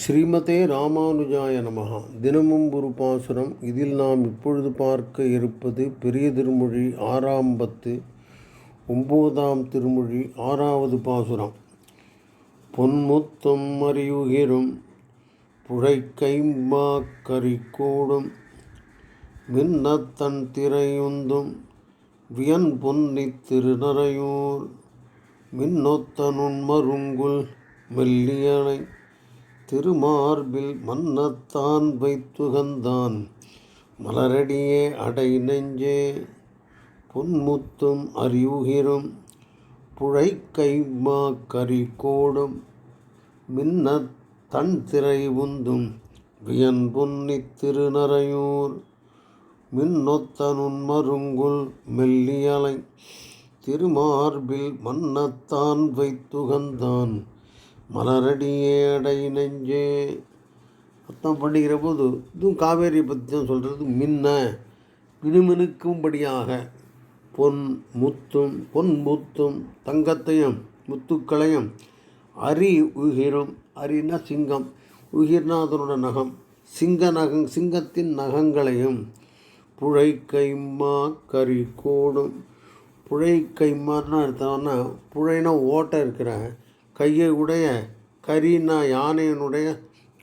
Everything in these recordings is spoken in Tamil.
ஸ்ரீமதே ராமானுஜாய நமகா தினமும் ஒரு பாசுரம். இதில் நாம் இப்பொழுது பார்க்க இருப்பது பெரிய திருமொழி ஆறாம் பத்து ஒம்போதாம் திருமொழி ஆறாவது பாசுரம். பொன்முத்தம் அறியுகிரும் புழைக்கைமா கரிக்கூடும் மின்னத்தன் திரையுந்தும் வியன் பொன்னித் திருநறையூர் மின்னொத்த நுண்மருங்குல் மெல்லியனை திருமார்பில் மன்னத்தான் வைத்துகந்தான். மலரடியே அடை நெஞ்சே பொன்முத்தும் அறிவுகிரும் புழைக்கைமா கரிகோடும் மின்னத் தன் திரை உந்தும் வியன் பொன்னித் திருநறையூர் மின்னொத்த நுண்மருங்குல் மெல்லியலை திருமார்பில் மன்னத்தான் வைத்துகந்தான். மலரடியே அடை நெஞ்சே. அர்த்தம் பண்ணிக்கிற போது இதுவும் காவேரி பற்றி தான் சொல்கிறது மின்ன மினுமினுக்கும்படியாக பொன் முத்தும் பொன் முத்தும் தங்கத்தையும் முத்துக்களையும் அரி உகிரும் அரினா சிங்கம் உகிர்னா அதனோட நகம் சிங்க நகம் சிங்கத்தின் நகங்களையும் புழை கைமா கறி கோடும் புழை கைமான்னு அர்த்தம்னா புழைனா ஓட்டை இருக்கிற கையை உடைய கரினா யானையினுடைய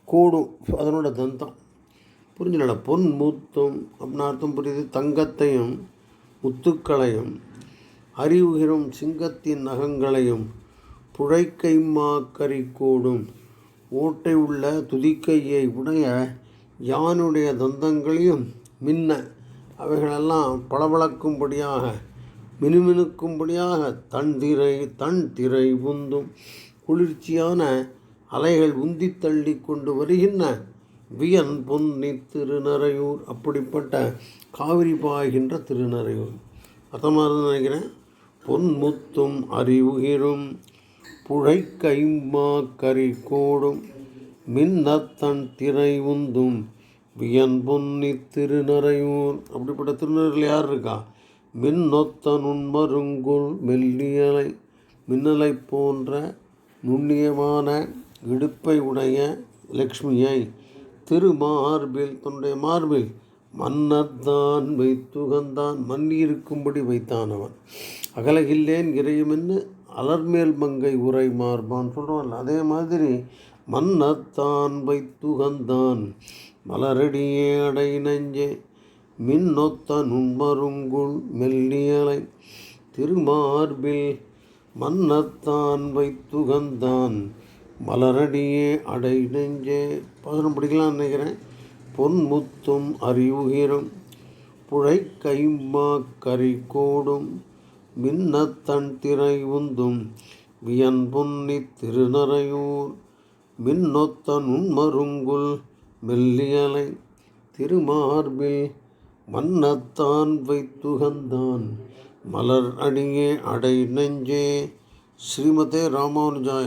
கூடும் அதனோட தந்தம். புரிஞ்சுல பொன் மூத்தும் அப்படின்னு அர்த்தம் புரியுது. தங்கத்தையும் முத்துக்களையும் அறிவுகிரும் சிங்கத்தின் நகங்களையும் புழைக்கைமா கரி கூடும். ஓட்டை உள்ள துதிக்கையை உடைய யானுடைய தந்தங்களையும் மின்ன. அவைகளெல்லாம் பளபளக்கும்படியாக மினுமினுக்கும்படியாக தன் திரை தன் திரை உந்தும். குளிர்ச்சியான அலைகள் உந்தி தள்ளி கொண்டு வருகின்ற வியன் பொன்னி திருநறையூர். அப்படிப்பட்ட காவிரி பாய்கின்ற திருநறையூர். அர்த்தமாக நினைக்கிறேன். பொன் முத்தும் அறிவுகிரும் புழை கைமா கறி கோடும் மின்னத்தன் திரை உந்தும். வியன் பொன்னி திருநறையூர். அப்படிப்பட்ட திருநறையில் யார் இருக்கா? மின்னொத்த நுண்மருங்குள் மெல்லியலை மின்னலை போன்ற நுண்ணியமான இடுப்பை உடைய லக்ஷ்மியை திருமார்பில் தன்னுடைய மார்பில் மன்னர்தான் வைத்துகந்தான் மன்னி இருக்கும்படி வைத்தான் அவன் அகலகில்லேன் இறையுமென்னு அலர்மேல் மங்கை உரை மார்பான் சொல்கிறான் அதே மாதிரி மன்னத்தான் வைத்துகந்தான் மலரடியே அடை நஞ்சே மின்னொத்த நுண்மருங்குள் மெல்லியலை திருமார்பில் மன்னத்தான் வைத்துகந்தான். மலரடியே அடை நெஞ்சே பதினொன்று படிக்கலாம்னு நினைக்கிறேன். பொன் முத்தும் அறிவுகிரும். புழை கைமா கறி கோடும் மின்னத்தன் திரை உந்தும் வியன் பொன்னி திருநறையூர். மின்னொத்த நுண்மருங்குல் மெல்லியலை திருமார்பில் மன்னத்தான் வைத்துகந்தான். மலர் அணியே அடை நெஞ்சே. ஸ்ரீமதே ராமானுஜாய